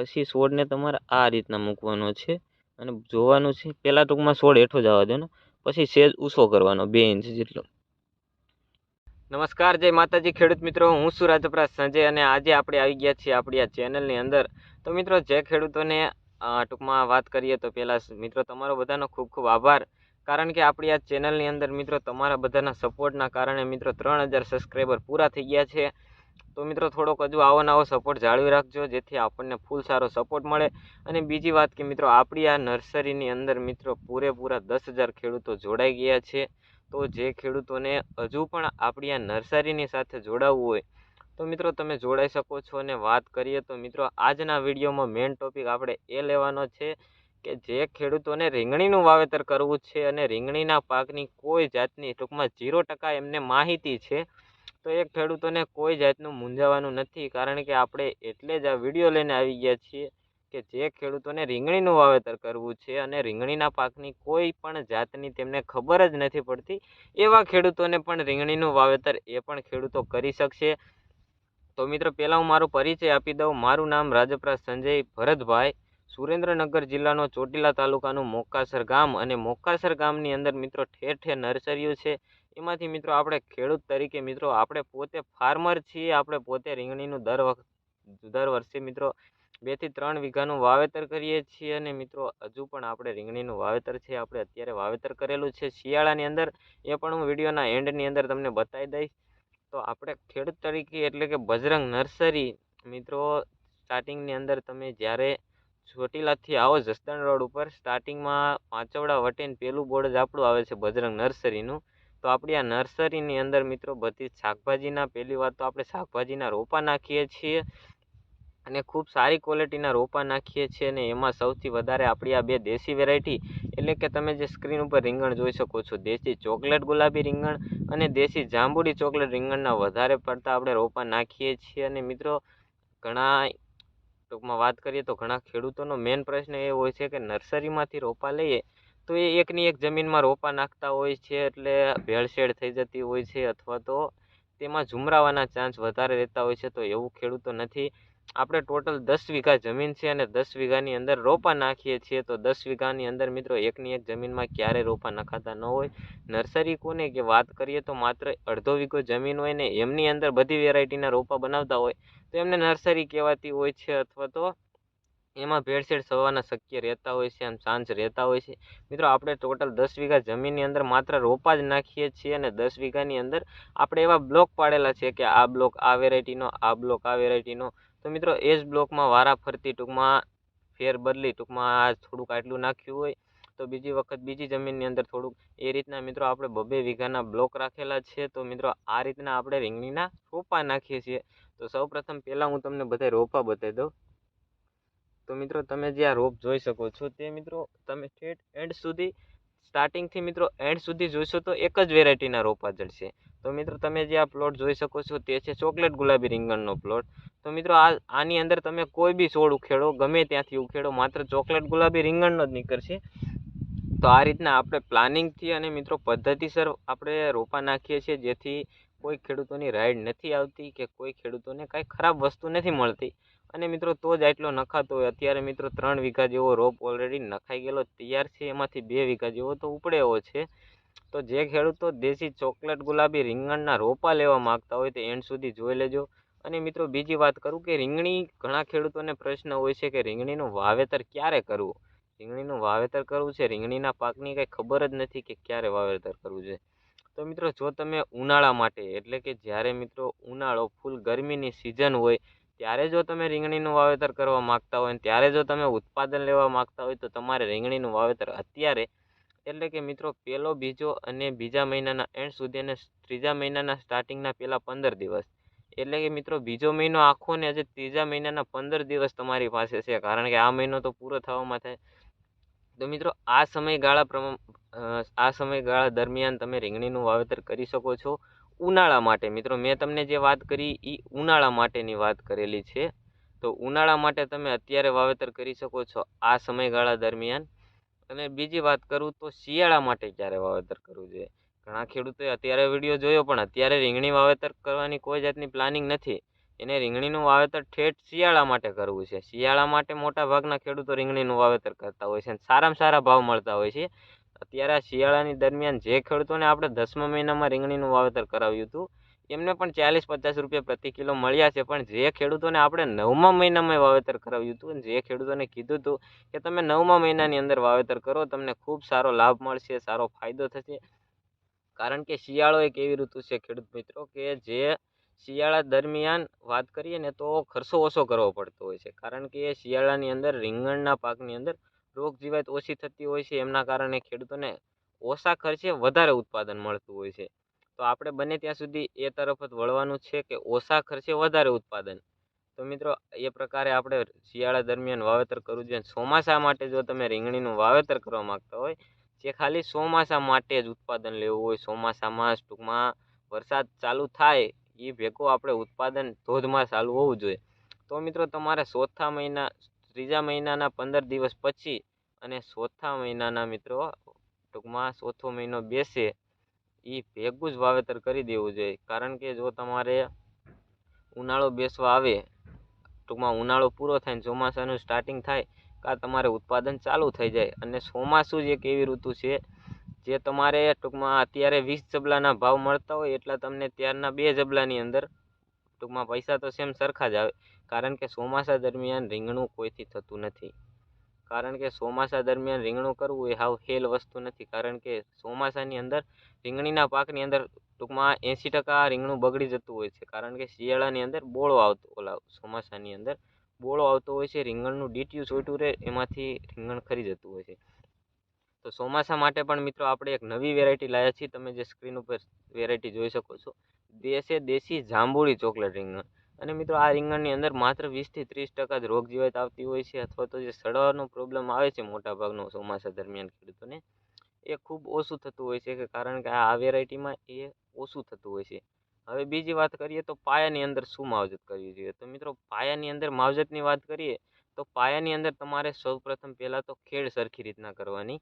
પછી છોડને તમારે આ રીતના મૂકવાનો છે. અને જોવાનું છે પહેલાં ટૂંકમાં છોડ હેઠો જવા દેવાનો. પછી સેજ ઊંચો કરવાનો, બે ઇંચ જેટલો. નમસ્કાર, જય માતાજી ખેડૂત મિત્રો. હું છું રાજપ્રાજ સંજય અને આજે આપણે આવી ગયા છીએ આપણી આ ચેનલની અંદર. તો મિત્રો, જે ખેડૂતોને ટૂંકમાં વાત કરીએ તો પહેલાં મિત્રો, તમારો બધાનો ખૂબ ખૂબ આભાર. કારણ કે આપણી આ ચેનલની અંદર મિત્રો, તમારા બધાના સપોર્ટના કારણે મિત્રો, ત્રણ હજાર સબસ્ક્રાઈબર પૂરા થઈ ગયા છે. તો મિત્રો થોડોક હજુ આવો નવો સપોર્ટ જાળવી રાખજો, જેથી આપણને ફૂલ સારો સપોર્ટ મળે. અને બીજી વાત કે મિત્રો, આપણી આ નર્સરીની અંદર મિત્રો પૂરેપૂરા દસ હજાર ખેડૂતો જોડાઈ ગયા છે. તો જે ખેડૂતોને હજુ પણ આપણી આ નર્સરીની સાથે જોડાવવું હોય, તો મિત્રો તમે જોડાઈ શકો છો. અને વાત કરીએ તો મિત્રો, આજના વિડીયોમાં મેઇન ટોપિક આપણે એ લેવાનો છે કે જે ખેડૂતોને રીંગણીનું વાવેતર કરવું છે. અને રીંગણીના પાકની કોઈ જાતની ટૂંકમાં ઝીરો ટકા એમને માહિતી છે. તો એ ખેડૂતોને કોઈ જાતનું મૂંઝાવાનું નથી, કારણ કે આપણે એટલે જ આ વીડિયો લઈને આવી ગયા છીએ કે જે ખેડૂતોને રીંગણીનું વાવેતર કરવું છે અને રીંગણીના પાકની કોઈ પણ જાતની તેમને ખબર જ નથી પડતી, એવા ખેડૂતોને પણ રીંગણીનું વાવેતર એ પણ ખેડૂતો કરી શકશે. તો મિત્રો, પહેલાં હું મારો પરિચય આપી દઉં. મારું નામ રાજપરા સંજય ભરતભાઈ. સુરેન્દ્રનગર જિલ્લાનો ચોટીલા તાલુકાનું મોકાસર ગામ અને મોકાસર ગામની અંદર મિત્રો ઠેર ઠેર નર્સરીઓ છે. એમાંથી મિત્રો આપણે ખેડૂત તરીકે મિત્રો આપણે પોતે ફાર્મર છીએ, આપણે પોતે રીંગણીનું દર વખત દર વર્ષે મિત્રો બેથી ત્રણ વીઘાનું વાવેતર કરીએ છીએ અને મિત્રો હજુ પણ આપણે રીંગણીનું વાવેતર છે, આપણે અત્યારે વાવેતર કરેલું છે. શિયાળાની અંદર એ પણ હું વિડીયોના એન્ડની અંદર તમને બતાવી દઈશ. તો આપણે ખેડૂત તરીકે એટલે કે બજરંગ નર્સરી મિત્રો સ્ટાર્ટિંગની અંદર તમે જ્યારે ચોટીલાથી આવો જસદણ રોડ ઉપર સ્ટાર્ટિંગમાં પાંચવડા વટેન પેલું બોર્ડ જ આપણું આવે છે, બજરંગ નર્સરીનું. તો આપણી આ નર્સરીની અંદર મિત્રો બધી શાકભાજીના પહેલી વાત તો આપણે શાકભાજીના રોપા નાખીએ છીએ અને ખૂબ સારી ક્વોલિટીના રોપા નાખીએ છીએ અને એમાં સૌથી વધારે આપણી આ બે દેશી વેરાયટી એટલે કે તમે જે સ્ક્રીન ઉપર રીંગણ જોઈ શકો છો, દેશી ચોકલેટ ગુલાબી રીંગણ અને દેશી જાંબુડી ચોકલેટ રીંગણના વધારે પડતા આપણે રોપા નાખીએ છીએ અને મિત્રો ઘણા ટૂંકમાં વાત કરીએ તો ઘણા ખેડૂતોનો મેઇન પ્રશ્ન એ હોય છે કે નર્સરીમાંથી રોપા લઈએ તો એ એકની એક જમીનમાં રોપા નાખતા હોય છે એટલે ભેળસેળ થઈ જતી હોય છે અથવા તો તેમાં ઝુમરાવાના ચાન્સ વધારે રહેતા હોય છે તો એવું ખેડૂતો નથી. આપણે ટોટલ દસ વીઘા જમીન છે અને દસ વીઘાની અંદર રોપા નાખીએ છીએ તો દસ વીઘાની અંદર મિત્રો એકની એક જમીનમાં ક્યારેય રોપા નખાતા ન હોય. નર્સરી કોને કે વાત કરીએ તો માત્ર અડધો વીઘો જમીન હોય ને એમની અંદર બધી વેરાયટીના રોપા બનાવતા હોય તો એમને નર્સરી કહેવાતી હોય છે અથવા તો એમાં ભેળસેળ થવાના શક્ય રહેતા હોય છે એમ સાંજ રહેતા હોય છે. મિત્રો, આપણે ટોટલ દસ વીઘા જમીનની અંદર માત્ર રોપા જ નાખીએ છીએ અને દસ વીઘાની અંદર આપણે એવા બ્લોક પાડેલા છે કે આ બ્લોક આ વેરાયટીનો આ બ્લોક આ વેરાયટીનો તો મિત્રો, એ જ બ્લોકમાં વારા ફરતી ટૂંકમાં, ફેર બદલી ટૂંકમાં આ થોડુંક આટલું નાખ્યું હોય. તો બીજી વખત બીજી જમીનની અંદર થોડુંક એ રીતના મિત્રો, આપણે બબે વીઘાના બ્લોક રાખેલા છે. તો મિત્રો, આ રીતના આપણે રીંગણીના રોપા નાખીએ છીએ. તો સૌપ્રથમ પહેલાં હું તમને બધા રોપા બતાવી દઉં. તો મિત્રો તમે જે આ રોપ જોઈ શકો છો તે મિત્રો તમે ઠેઠ એન્ડ સુધી સ્ટાર્ટિંગથી મિત્રો એન્ડ સુધી જોઈશો તો એક જ વેરાયટીના રોપા જડશે. તો મિત્રો તમે જે આ પ્લોટ જોઈ શકો છો તે છે ચોકલેટ ગુલાબી રીંગણનો પ્લોટ તો મિત્રો આ, આની અંદર તમે કોઈ બી છોડ ઉખેડો, ગમે ત્યાંથી ઉખેડો, માત્ર ચોકલેટ ગુલાબી રીંગણનો જ નીકળશે. તો આ રીતના આપણે પ્લાનિંગથી અને મિત્રો પદ્ધતિસર આપણે રોપા નાખીએ છીએ જેથી કોઈ ખેડૂતોની રાઈડ નથી આવતી કે કોઈ ખેડૂતોને કાંઈ ખરાબ વસ્તુ નથી મળતી. અને મિત્રો તો જ આટલો નખાતો હોય. અત્યારે મિત્રો ત્રણ વીઘા જેવો રોપ ઓલરેડી નખાઈ ગયેલો. તૈયાર છે એમાંથી બે વીઘા જેવો તો ઉપડેવો છે. તો જે ખેડૂતો દેશી ચોકલેટ ગુલાબી રીંગણના રોપા લેવા માગતા હોય તો એન્ડ સુધી જોઈ લેજો. અને મિત્રો બીજી વાત કરું કે રીંગણી, ઘણા ખેડૂતોને પ્રશ્ન હોય છે કે રીંગણીનું વાવેતર ક્યારે કરવું? રીંગણીનું વાવેતર કરવું છે? રીંગણીના પાકની કંઈ ખબર જ નથી કે ક્યારે વાવેતર કરવું છે. તો મિત્રો જો તમે ઉનાળા માટે, એટલે કે જ્યારે મિત્રો ઉનાળો, ફૂલ ગરમીની સિઝન હોય ત્યારે જો તમે રીંગણીનું વાવેતર કરવા માગતા હોય ત્યારે જો તમે ઉત્પાદન લેવા માગતા હોય તો તમારે રીંગણીનું વાવેતર અત્યારે એટલે કે મિત્રો પહેલો બીજો અને બીજા મહિનાના એન્ડ સુધી અને ત્રીજા મહિનાના સ્ટાર્ટિંગના પહેલાં પંદર દિવસ. એટલે કે મિત્રો બીજો મહિનો આખો ને આજે ત્રીજા મહિનાના પંદર દિવસ તમારી પાસે છે. કારણ કે આ મહિનો તો પૂરો થવામાં થાય. તો મિત્રો આ સમયગાળા પ્રમાણ આ સમયગાળા દરમિયાન તમે રીંગણીનું વાવેતર કરી શકો છો. ઉનાળા માટે. મિત્રો, મેં તમને જે વાત કરી એ ઉનાળા માટેની વાત કરેલી છે. તો ઉનાળા માટે તમે અત્યારે વાવેતર કરી શકો છો આ સમયગાળા દરમિયાન. અને બીજી વાત કરું તો શિયાળા માટે ક્યારે વાવેતર કરવું જોઈએ? ઘણા ખેડૂતોએ અત્યારે વીડિયો જોયો, પણ અત્યારે રીંગણી વાવેતર કરવાની કોઈ જાતની પ્લાનિંગ નથી. એને રીંગણીનું વાવેતર ઠેઠ શિયાળા માટે કરવું છે. શિયાળા માટે મોટા ભાગના ખેડૂતો રીંગણીનું વાવેતર કરતા હોય છે અને સારામાં સારા ભાવ મળતા હોય છે. અત્યારે આ શિયાળાની દરમિયાન જે ખેડૂતોને આપણે દસમા મહિનામાં રીંગણીનું વાવેતર કરાવ્યું હતું, એમને પણ ચાલીસ પચાસ રૂપિયા પ્રતિ કિલો મળ્યા છે. પણ જે ખેડૂતોને આપણે નવમા મહિનામાં વાવેતર કરાવ્યું હતું અને જે ખેડૂતોને કીધું હતું કે તમે નવમા મહિનાની અંદર વાવેતર કરો, તમને ખૂબ સારો લાભ મળશે, સારો ફાયદો થશે. કારણ કે શિયાળો એક એવી ઋતુ છે ખેડૂત મિત્રો કે જે શિયાળા દરમિયાન વાત કરીએ ને તો ખર્ચો ઓછો કરવો પડતો હોય છે. કારણ કે શિયાળાની અંદર રીંગણના પાકની અંદર રોગ જીવાત ઓછી થતી હોય છે, એમના કારણે ખેડૂતોને ઓછા ખર્ચે વધારે ઉત્પાદન મળતું હોય છે. તો આપણે બને ત્યાં સુધી એ તરફ જ વળવાનું છે કે ઓછા ખર્ચે વધારે ઉત્પાદન. તો મિત્રો, એ પ્રકારે આપણે શિયાળા દરમિયાન વાવેતર કરવું જોઈએ. ચોમાસા માટે જો તમે રીંગણીનું વાવેતર કરવા માગતા હોય, જે ખાલી ચોમાસા માટે જ ઉત્પાદન લેવું હોય, ચોમાસામાં ટૂંકમાં વરસાદ ચાલુ થાય એ ભેગું આપણે ઉત્પાદન ધોધમાં ચાલુ હોવું જોઈએ. તો મિત્રો, તમારે ચોથા મહિના ત્રીજા મહિનાના પંદર દિવસ પછી અને ચોથા મહિનાના મિત્રો, ટૂંકમાં ચોથો મહિનો બેસે એ ભેગું જ વાવેતર કરી દેવું જોઈએ. કારણ કે જો તમારે ઉનાળો બેસવા આવે, ટૂંકમાં ઉનાળો પૂરો થાય ને ચોમાસાનું સ્ટાર્ટિંગ થાય કાં તમારે ઉત્પાદન ચાલુ થઈ જાય. અને ચોમાસું જ એક એવી ઋતુ છે, જે તમારે ટૂંકમાં અત્યારે વીસ જબલાના ભાવ મળતા હોય એટલા તમને ત્યારના બે જબલાની અંદર ટૂંકમાં પૈસા તો સેમ સરખા જ આવે. કારણ કે ચોમાસા દરમિયાન રીંગણું કોઈથી થતું નથી. કારણ કે ચોમાસા દરમિયાન રીંગણું કરવું એ હાવ હેલ વસ્તુ નથી. કારણ કે ચોમાસાની અંદર રીંગણીના પાકની અંદર ટૂંકમાં એંસી ટકા રીંગણું બગડી જતું હોય છે. કારણ કે શિયાળાની અંદર બોળો આવતો, ઓલા ચોમાસાની અંદર બોળો આવતો હોય છે, રીંગણનું ડીટીયું ચોટ્યું રહે, એમાંથી રીંગણ ખરી જતું હોય છે. તો ચોમાસા માટે પણ મિત્રો આપણે એક નવી વેરાયટી લાવ્યા છીએ. તમે જે સ્ક્રીન ઉપર વેરાયટી જોઈ શકો છો. દેશે દેશી જાંબુડી ચોકલેટ રીંગણ અને મિત્રો, આ રીંગણની અંદર માત્ર વીસથી ત્રીસ ટકા જ રોગ જીવાત આવતી હોય છે અથવા તો જે સડવાનો પ્રોબ્લેમ આવે છે મોટાભાગનો ચોમાસા દરમિયાન ખેડૂતોને, એ ખૂબ ઓછું થતું હોય છે કે કારણ કે આ વેરાયટીમાં એ ઓછું થતું હોય છે. હવે બીજી વાત કરીએ તો પાયાની અંદર શું માવજત કરવી જોઈએ? તો મિત્રો, પાયાની અંદર માવજતની વાત કરીએ તો પાયાની અંદર તમારે સૌપ્રથમ પહેલાં તો ખેડ સરખી રીતના કરવાની.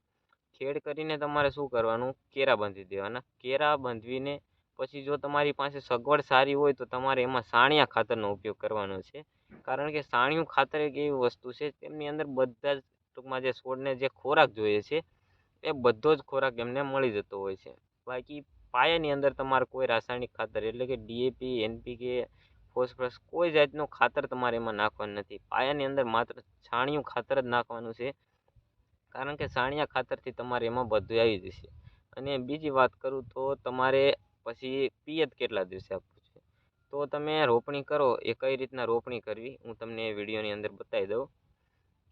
ખેડ કરીને તમારે શું કરવાનું? કેરા બાંધી દેવાના. કેરા બાંધવીને પછી જો તમારી પાસે સગવડ સારી હોય તો તમારે એમાં સાણિયા ખાતરનો ઉપયોગ કરવાનો છે. કારણ કે સાણિયું ખાતર એક એવી વસ્તુ છે, તેમની અંદર બધા જ ટૂંકમાં જે છોડને જે ખોરાક જોઈએ છે, એ બધો જ ખોરાક એમને મળી જતો હોય છે. બાકી પાયાની અંદર તમારે કોઈ રાસાયણિક ખાતર એટલે કે ડીએપી એનપીકે ફોસ્ફરસ કોઈ જાતનું ખાતર તમારે એમાં નાખવાનું નથી. પાયાની અંદર માત્ર છાણિયું ખાતર જ નાખવાનું છે. કારણ કે છાણિયા ખાતરથી તમારે એમાં બધું આવી જશે. અને બીજી વાત કરું તો તમારે પછી પિયત કેટલા દિવસે આપવું છે? તો તમે રોપણી કરો, એ કઈ રીતના રોપણી કરવી, હું તમને એ વિડીયોની અંદર બતાવી દઉં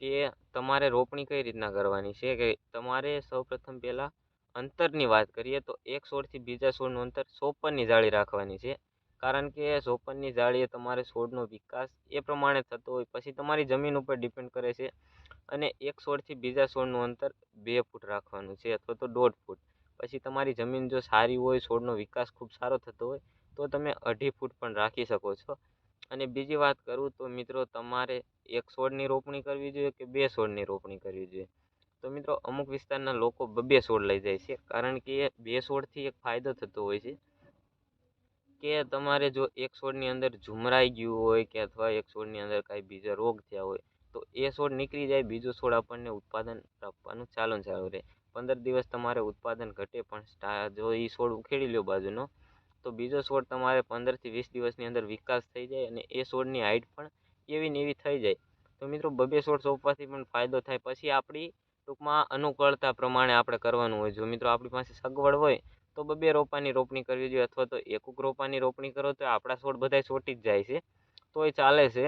કે તમારે રોપણી કઈ રીતના કરવાની છે કે તમારે સૌપ્રથમ પહેલાં અંતરની વાત કરીએ તો એક છોડથી બીજા છોડનું અંતર સોપનની જાળી રાખવાની છે. કારણ કે સોપનની જાળીએ તમારે છોડનો વિકાસ એ પ્રમાણે થતો હોય, પછી તમારી જમીન ઉપર ડિપેન્ડ કરે છે અને એક છોડથી બીજા છોડનું અંતર બે ફૂટ રાખવાનું છે અથવા તો દોઢ ફૂટ. પછી તમારી જમીન જો સારી હોય, છોડનો વિકાસ ખૂબ સારો થતો હોય, તો તમે અઢી ફૂટ પણ રાખી શકો છો. અને બીજી વાત કરું તો મિત્રો તમારે એક છોડની રોપણી કરવી જોઈએ કે બે છોડની રોપણી કરવી જોઈએ? તો મિત્રો અમુક વિસ્તારના લોકો બબે છોડ લઈ જાય છે. કારણ કે બે છોડથી એક ફાયદો થતો હોય છે કે તમારે જો એક છોડની અંદર ઝુમરાઈ ગયું હોય કે અથવા એક છોડની અંદર કાંઈ બીજા રોગ થયા હોય, તો એ છોડ નીકળી જાય, બીજો છોડ આપણને ઉત્પાદન આપવાનું ચાલુ ચાલુ રહે. પંદર દિવસ તમારે ઉત્પાદન ઘટે પણ જો એ છોડ ઉખેડી લ્યો બાજુનો, તો બીજો છોડ તમારે પંદરથી વીસ દિવસની અંદર વિકાસ થઈ જાય અને એ છોડની હાઇટ પણ એવી ને એવી થઈ જાય. તો મિત્રો, બબે છોડ સોંપવાથી પણ ફાયદો થાય. પછી આપણી ટૂંકમાં અનુકૂળતા પ્રમાણે આપણે કરવાનું હોય. જો મિત્રો, આપણી પાસે સગવડ હોય, તો બબે રોપાની રોપણી કરવી જોઈએ અથવા તો એકુક રોપાની રોપણી કરો તો આપણા છોડ બધા ચોટી જ જાય છે. તો એ ચાલે છે.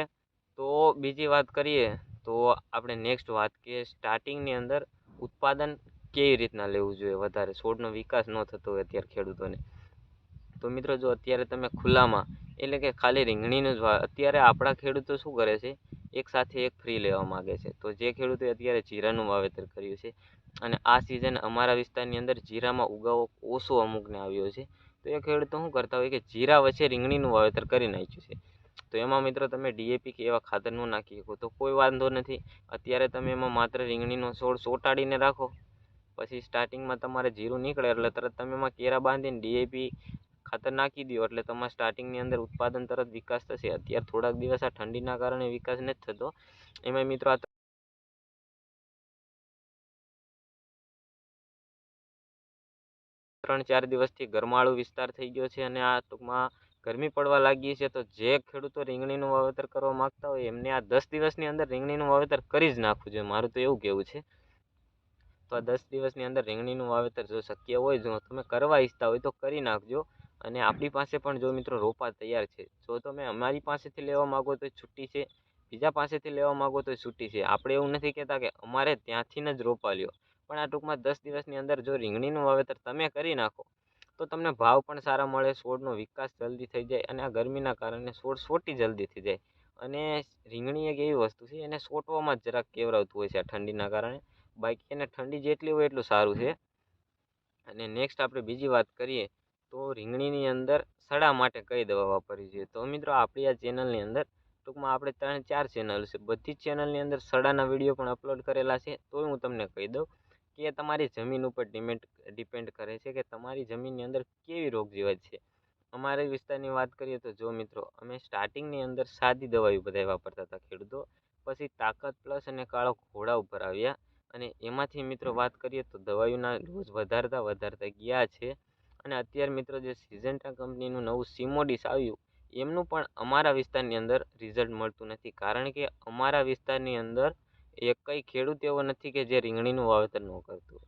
તો બીજી વાત કરીએ તો આપણે નેક્સ્ટ વાત કે સ્ટાર્ટિંગની અંદર ઉત્પાદન કેવી રીતના લેવું જોઈએ? વધારે છોડનો વિકાસ ન થતો હોય અત્યારે ખેડૂતોને. તો મિત્રો, જો અત્યારે તમે ખુલ્લામાં, એટલે કે ખાલી રીંગણીનું જ અત્યારે આપણા ખેડૂતો શું કરે છે? એક સાથે એક ફ્રી લેવા માગે છે. તો જે ખેડૂતોએ અત્યારે જીરાનું વાવેતર કર્યું છે અને આ સિઝન અમારા વિસ્તારની અંદર જીરામાં ઉગાવો ઓછો અમુકને આવ્યો છે. તો એ ખેડૂતો શું કરતા હોય કે જીરા વચ્ચે રીંગણીનું વાવેતર કરી નાખ્યું છે. તો એમાં મિત્રો તમે ડીએપી કે એવા ખાતર ન નાખી શકો. તો કોઈ વાંધો નથી. અત્યારે તમે એમાં માત્ર રીંગણીનો છોડ ચોંટાડીને રાખો. પછી સ્ટાર્ટિંગમાં તમારે જીરું નીકળે એટલે તરત તમે એમાં કેરા બાંધીને ડીએપી ખાતર નાખી દો એટલે તમારે સ્ટાર્ટિંગની અંદર ઉત્પાદન તરત વિકાસ થશે. અત્યારે થોડાક દિવસ આ ઠંડીના કારણે વિકાસ નથી થતો. એમાં મિત્રો આ ત્રણ ચાર દિવસથી ગરમાળું વિસ્તાર થઈ ગયો છે અને આ ટૂંકમાં ગરમી પડવા લાગી છે તો જે ખેડૂતો રીંગણીનું વાવેતર કરવા માંગતા હોય એમને આ દસ દિવસની અંદર રીંગણીનું વાવેતર કરી જ નાખવું જોઈએ. મારું તો એવું કહેવું છે. તો આ દસ દિવસની અંદર રીંગણીનું વાવેતર જો શક્ય હોય, જો તમે કરવા ઈચ્છતા હોય તો કરી નાખજો. અને આપણી પાસે પણ જો મિત્રો રોપા તૈયાર છે, જો તમે અમારી પાસેથી લેવા માગો તો છૂટી છે, બીજા પાસેથી લેવા માગો તો છૂટી છે. આપણે એવું નથી કહેતા કે અમારે ત્યાંથી જ રોપા લ્યો. પણ આ ટૂંકમાં દસ દિવસની અંદર જો રીંગણીનું વાવેતર તમે કરી નાખો, તો તમને ભાવ પણ સારા મળે, છોડનો વિકાસ જલ્દી થઈ જાય અને આ ગરમીના કારણે છોડ સોટી જલ્દી થઈ જાય. અને રીંગણી એક એવી વસ્તુ છે, એને સોટવામાં જ જરાક કેવરાવતું હોય છે આ ઠંડીના કારણે. બાકી એને ઠંડી જેટલી હોય એટલું સારું છે. અને નેક્સ્ટ આપણે બીજી વાત કરીએ તો રીંગણીની અંદર સડા માટે કઈ દવા વાપરવી જોઈએ? તો મિત્રો આપણી આ ચેનલની અંદર ટૂંકમાં આપણે ત્રણ ચાર ચેનલ છે. બધી જ ચેનલની અંદર સડાના વીડિયો પણ અપલોડ કરેલા છે. તો હું તમને કહી દઉં કે તમારી જમીન ઉપર ડિમેન્ડ ડિપેન્ડ કરે છે કે તમારી જમીનની અંદર કેવી રોગ જીવાત છે. અમારા વિસ્તારની વાત કરીએ તો જો મિત્રો અમે સ્ટાર્ટિંગની અંદર સાદી દવાઓ બધા વાપરતા હતા ખેડૂતો. પછી તાકાત પ્લસ અને કાળો ઘોડા ઉપર આવ્યા. અને એમાંથી મિત્રો વાત કરીએ તો દવાઈઓના ડોઝ વધારતા વધારતા ગયા છે. અને અત્યારે મિત્રો જે સિઝન્ટા કંપનીનું નવું સિમોડિસ આવ્યું, એમનું પણ અમારા વિસ્તારની અંદર રિઝલ્ટ મળતું નથી. કારણ કે અમારા વિસ્તારની અંદર એકય ખેડૂત એવો નથી કે જે રીંગણીનું વાવેતર ન કરતું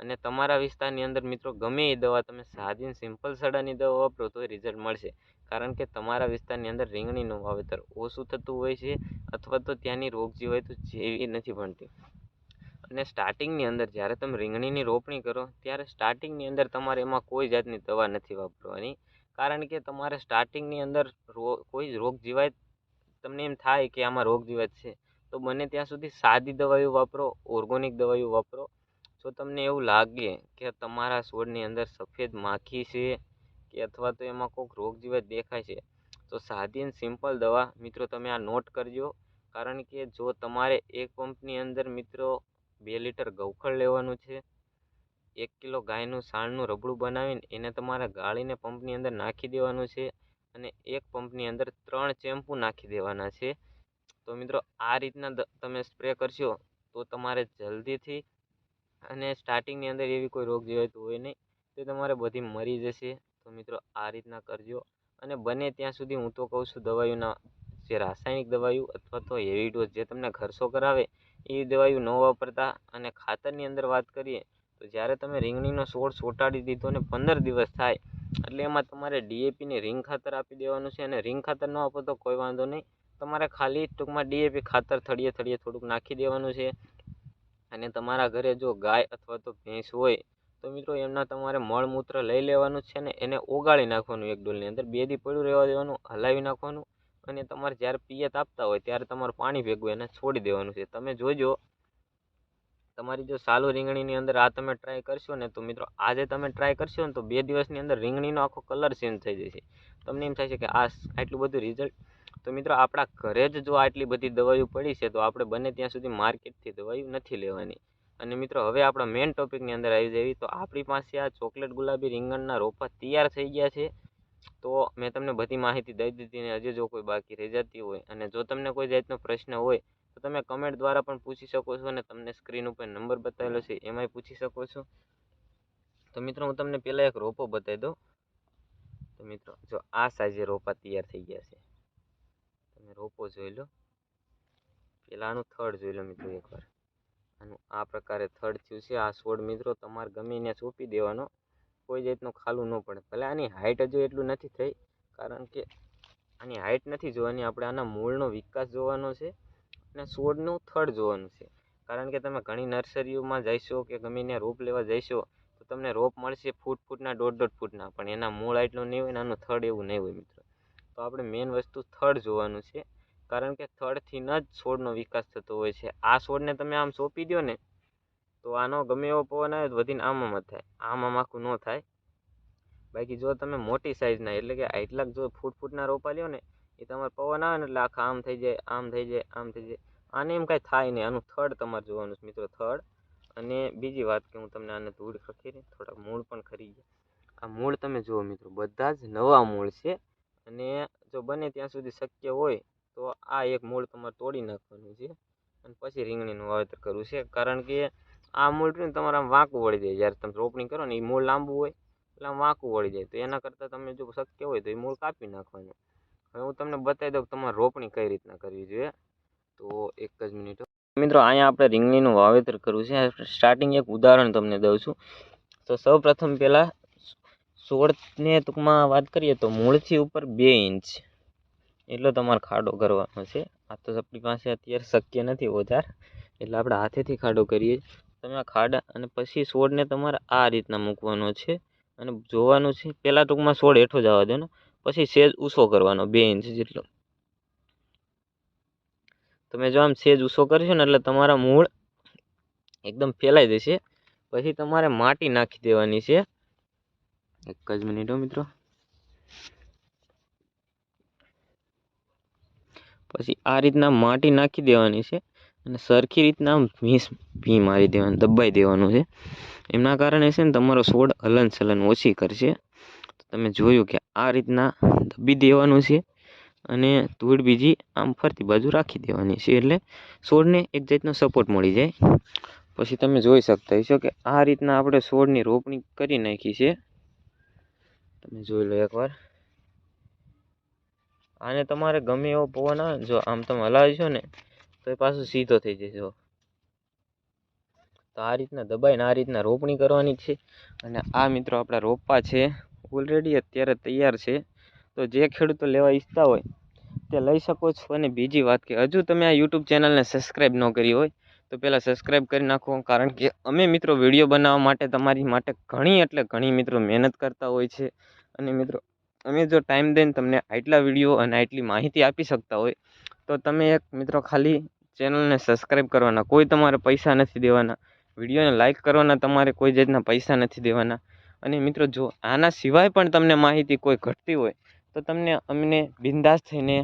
અને તમારા વિસ્તારની અંદર મિત્રો ગમે એ દવા તમે સાદી સિમ્પલ સડાની દવા વાપરો તો રિઝલ્ટ મળશે. કારણ કે તમારા વિસ્તારની અંદર રીંગણીનું વાવેતર ઓછું થતું હોય છે, અથવા તો ત્યાંની રોગ હોય તો જેવી નથી ભણતી અને સ્ટાર્ટિંગની અંદર જ્યારે તમે રીંગણીની રોપણી કરો, ત્યારે સ્ટાર્ટિંગની અંદર તમારે એમાં કોઈ જાતની દવા નથી વાપરવાની. કારણ કે તમારે સ્ટાર્ટિંગની અંદર કોઈ રોગ જીવાય, તમને એમ થાય કે આમાં રોગ જીવાત છે. તો બને ત્યાં સુધી સાદી દવાઓ વાપરો ઓર્ગોનિક દવાઓ વાપરો. જો તમને એવું લાગે કે તમારા છોડની અંદર સફેદ માખી છે કે અથવા તો એમાં કોઈક રોગ જીવાત દેખાય છે, તો સાદી અને સિમ્પલ દવા મિત્રો તમે આ નોટ કરજો. કારણ કે જો તમારે એક પંપની અંદર મિત્રો બે લીટર ગૌખળ લેવાનું છે. એક કિલો ગાયનું સાણનું રબડું બનાવીને એને તમારે ગાળીને પંપની અંદર નાખી દેવાનું છે અને એક પંપની અંદર ત્રણ ચેમ્પુ નાખી દેવાના છે. તો મિત્રો, આ રીતના તમે સ્પ્રે કરશો તો તમારે જલ્દીથી અને સ્ટાર્ટિંગની અંદર એવી કોઈ રોગ જીવાતું હોય નહીં, તે તમારે બધી મરી જશે. તો મિત્રો, આ રીતના કરજો અને બને ત્યાં સુધી હું તો કહું છું દવાઈઓના જે રાસાયણિક દવાઈઓ અથવા તો હેવી ડોઝ જે તમને ઘરસો કરાવે એ દવાઈઓ ન વાપરતા અને ખાતરની અંદર વાત કરીએ, તો જ્યારે તમે રીંગણીનો છોડ ચોંટાડી દીધો ને પંદર દિવસ થાય, એટલે એમાં તમારે ડીએપીની રિંગ ખાતર આપી દેવાનું છે અને રિંગ ખાતર ન આપો તો કોઈ વાંધો નહીં. તમારે ખાલી ટૂંકમાં ડીએપી ખાતર થળીએ થળીએ થોડુંક નાખી દેવાનું છે. અને તમારા ઘરે જો ગાય અથવા તો ભેંસ હોય, તો મિત્રો એમના તમારે મળમૂત્ર લઈ લેવાનું છે ને એને ઓગાળી નાખવાનું એક ડોલની અંદર. બે દી પડ્યું રહેવા દેવાનું, હલાવી નાખવાનું અને તમારે જ્યારે પિયત આપતા હોય ત્યારે તમારે પાણી ભેગું એને છોડી દેવાનું છે. તમે જોજો, તમારી જો સાલું રીંગણીની અંદર આ તમે ટ્રાય કરશો ને, તો મિત્રો આજે તમે ટ્રાય કરશો ને, તો બે દિવસની અંદર રીંગણીનો આખો કલર ચેન્જ થઈ જશે. તમને એમ થાય છે કે આ આટલું બધું રિઝલ્ટ તો મિત્રો આપણા ઘરે જ જો આટલી બધી દવાઈઓ પડી છે, તો આપણે બને ત્યાં સુધી માર્કેટથી દવાઈઓ નથી લેવાની. અને મિત્રો હવે આપણા મેઇન ટોપિકની અંદર આવી જઈએ તો આપણી પાસે આ ચોકલેટ ગુલાબી રીંગણના રોપા તૈયાર થઈ ગયા છે. તો મેં તમને બધી માહિતી દઈ દીધી ને હજી જો કોઈ બાકી રહી જતી હોય અને જો તમને કોઈ જાતનો પ્રશ્ન હોય, તો તમે કમેન્ટ દ્વારા પણ પૂછી શકો છો અને તમને સ્ક્રીન ઉપર નંબર બતાવેલો છે, એમાંય પૂછી શકો છો. તો મિત્રો, હું તમને પહેલાં એક રોપો બતાવી દઉં. તો મિત્રો, જો આ સાઈઝે રોપા તૈયાર થઈ ગયા છે. તમે રોપો જોઈ લો. પહેલાં આનું થડ જોઈ લો મિત્રો એકવાર. આનું આ પ્રકારે થડ થયું છે. આ છોડ મિત્રો તમારે ગમે એને સોંપી દેવાનો. કોઈ જાતનું ખાલું ન પડે. ભલે આની હાઇટ હજુ એટલું નથી થઈ, કારણ કે આની હાઇટ નથી જોવાની, આપણે આના મૂળનો વિકાસ જોવાનો છે અને છોડનું થડ જોવાનું છે. કારણ કે તમે ઘણી નર્સરીઓમાં જઈશો કે ગમે ત્યાં રોપ લેવા જઈશો, તો તમને રોપ મળશે ફૂટ ફૂટના, દોઢ દોઢ ફૂટના, પણ એના મૂળ એટલું નહીં હોય ને આનું થડ એવું નહીં હોય મિત્રો. તો આપણે મેઇન વસ્તુ થડ જોવાનું છે, કારણ કે થડથી ન જ છોડનો વિકાસ થતો હોય છે. આ છોડને તમે આમ સોંપી દો ને તો આનો ગમે એવો પવન આવે તો વધીને આમાં જ થાય. આમાં આખું ન થાય. બાકી જો તમે મોટી સાઇઝના એટલે કે આટલા જો ફૂટ ફૂટના રોપા લ્યો ને, એ તમારે પવન આવે ને એટલે આખા આમ થઈ જાય, આમ થઈ જાય, આમ થઈ જાય. આને એમ કાંઈ થાય નહીં. આનું થડ તમારે જોવાનું છે મિત્રો, થડ. અને બીજી વાત કે હું તમને આને ધૂળ ખખેરી થોડા મૂળ પણ ખરી ગયા. આ મૂળ તમે જુઓ મિત્રો, બધા જ નવા મૂળ છે. અને જો બને ત્યાં સુધી શક્ય હોય, તો આ એક મૂળ તમારે તોડી નાખવાનું છે. અને પછી રીંગણીનું વાવેતર કરવું છે. કારણ કે આ મૂળ રહ્યું તમારે આમ વાંકું વળી જાય. જ્યારે તમે રોપણી કરો ને એ મૂળ લાંબુ હોય, એટલે આમ વાંકું વળી જાય. તો એના કરતાં તમે જો શક્ય હોય તો એ મૂળ કાપી નાખવાનું. હવે હું તમને બતાવી દઉં કે તમારે રોપણી કઈ રીતના કરવી જોઈએ. તો એક જ મિનિટ મિત્રો, અહીંયા આપણે રીંગણીનું વાવેતર કરવું છે. સ્ટાર્ટિંગ એક ઉદાહરણ તમને દઉં છું. તો સૌ પ્રથમ પહેલાં સોળને ટૂંકમાં વાત કરીએ તો મૂળથી ઉપર બે ઇંચ એટલો તમારે ખાડો કરવાનો છે. આ તો આપણી પાસે અત્યારે શક્ય નથી ઓજાર એટલે આપણે હાથેથી ખાડો કરીએ. તમે આ ખાડા અને પછી છોડને તમારે આ રીતના મૂકવાનો છે. અને જોવાનું છે પહેલાં ટૂંકમાં છોડ હેઠો જવા દેવાનો, પછી સેજ ઊંચો કરવાનો, બે ઇંચ જેટલો. તમે જો આમ સેજ ઊંચો કરશો ને એટલે તમારા મૂળ એકદમ ફેલાઈ જશે. પછી તમારે માટી નાખી દેવાની છે. એક જ મિનિટો મિત્રો. પછી આ રીતના માટી નાખી દેવાની છે. અને સરખી રીતના ભીંસ ભી મારી દેવાનું દબાઈ દેવાનું છે. એમના કારણે છે ને તમારો છોડ હલન ચલન ઓછી કરશે. તમે જોયું કે આ રીતના દબી દેવાનું છે અને ધૂળ બીજી આમ ફરતી બાજુ રાખી દેવાની છે. એટલે છોડને એક જાતનો સપોર્ટ મળી જાય. પછી તમે જોઈ શકતા હશો કે આ રીતના આપણે છોડની રોપણી કરી નાખી છે. તમે જોઈ લો એકવાર. આને તમારે ગમે એવો પવન આવે જો આમ તમે હલાવશો ને તો એ પાછો સીધો થઈ જશે તો આ રીતના દબાઈને આ રીતના રોપણી કરવાની છે. અને આ મિત્રો આપણા રોપા છે. ઓલરેડી અત્યારે તૈયાર છે. તો જે ખેડૂતો લેવા ઈચ્છતા હોય, તે લઈ શકો છો. અને બીજી વાત કે હજુ તમે આ યુટ્યુબ ચેનલને સબસ્ક્રાઈબ ન કરી હોય, તો પહેલાં સબસ્ક્રાઈબ કરી નાખો. કારણ કે અમે મિત્રો વીડિયો બનાવવા માટે તમારી માટે ઘણી એટલે ઘણી મિત્રો મહેનત કરતા હોય છે. અને મિત્રો, અમે જો ટાઈમ દઈને તમને આટલા વીડિયો અને આટલી માહિતી આપી શકતા હોય તો તમે એક મિત્રો ખાલી ચેનલને સબસ્ક્રાઈબ કરવાના. કોઈ તમારે પૈસા નથી દેવાના. વિડીયોને લાઇક કરવાના તમારે કોઈ જાતના પૈસા નથી દેવાના. અને મિત્રો જો આના સિવાય પણ તમને માહિતી કોઈ ઘટતી હોય, તો તમને અમને બિંદાસ થઈને